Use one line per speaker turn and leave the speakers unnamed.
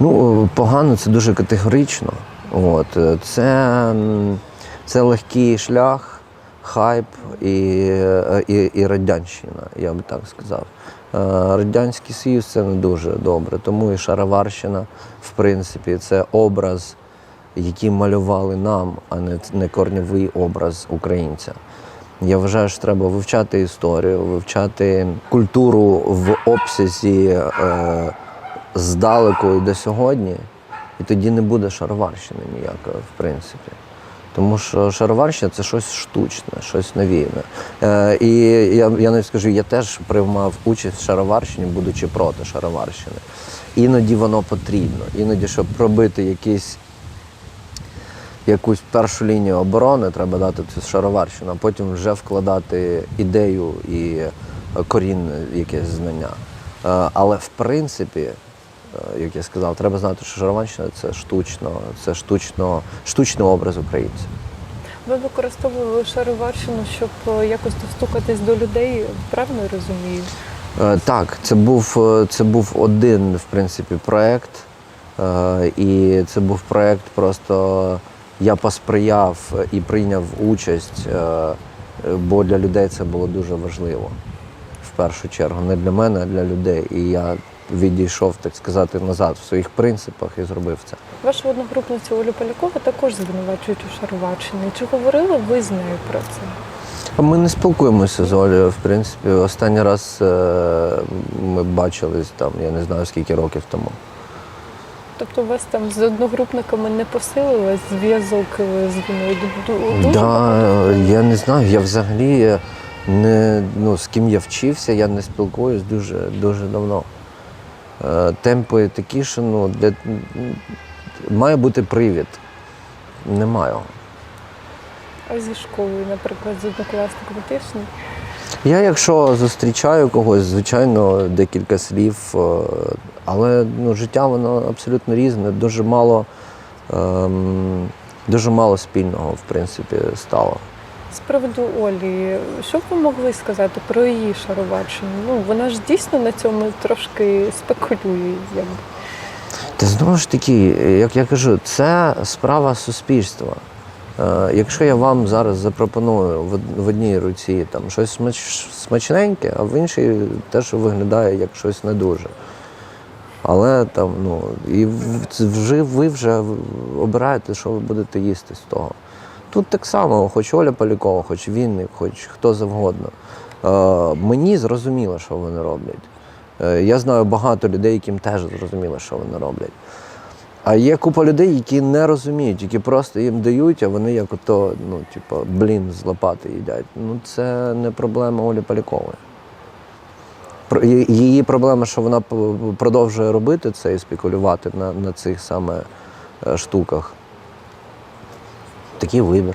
Ну, погано це дуже категорично. От. е, Це, це легкий шлях, хайп і, е, і, і радянщина, я би так сказав. Е, Радянський Союз це не дуже добре, тому і Шароварщина, в принципі, це образ, який малювали нам, а не, не корньовий образ українця. Я вважаю, що треба вивчати історію, вивчати культуру в обсязі е, здалеку і до сьогодні, і тоді не буде шароварщини ніякої, в принципі. Тому що шароварщина це щось штучне, щось новійне. Е, і я, я навіть скажу, я теж приймав участь в шароварщині, будучи проти шароварщини. Іноді воно потрібно. Іноді, щоб пробити якийсь якусь першу лінію оборони, треба дати цю шароварщину, а потім вже вкладати ідею і корінне якесь знання. Е, Але в принципі, як я сказав, треба знати, що шароварщина це штучно, це штучно, штучний образ українця.
Ви використовували шароварщину, щоб е, якось достукатись до людей, правильно розумію?
Е, Так, це був, е, це був один, в принципі, проєкт. Е, І це був проєкт, просто я посприяв і прийняв участь, е, бо для людей це було дуже важливо. В першу чергу, не для мене, а для людей. І я відійшов, так сказати, назад в своїх принципах і зробив це.
Вашу одногрупницю Олю Полякову також звинувачують у шароварщині. Чи говорили ви з нею про це?
Ми не спілкуємося з Олею, в принципі. Останній раз е, ми бачились там, я не знаю скільки років тому.
Тобто у вас там з одногрупниками не посилилась зв'язок е, з війною?
Да, я не знаю. Я взагалі не ну, з ким я вчився, я не спілкуюсь дуже дуже давно. Е, Темпи такі, що ну, для... має бути привід. Немає.
А зі школою, наприклад, з однокласниками теж ні?
Я, якщо зустрічаю когось, звичайно, декілька слів, е, але ну, життя воно абсолютно різне, дуже мало, ем, дуже мало спільного, в принципі, стало.
З приводу Олі, що б ви могли сказати про її шароварщину? Ну, вона ж дійсно на цьому трошки спекулює. Якби.
Та знову ж таки, як я кажу, це справа суспільства. Е, Якщо я вам зараз запропоную в одній руці там щось смачненьке, а в іншій теж виглядає як щось не дуже. Але там, ну, і вже ви вже обираєте, що ви будете їсти з того. Тут так само, хоч Оля Полякова, хоч Вінник, хоч хто завгодно. Е, мені зрозуміло, що вони роблять. Е, Я знаю багато людей, яким теж зрозуміло, що вони роблять. А є купа людей, які не розуміють, які просто їм дають, а вони як ото, ну, типу, блін, з лопати їдять. Ну, це не проблема Олі Полякової. Її проблема, що вона продовжує робити це і спекулювати на, на цих саме е, штуках. Такий вибір.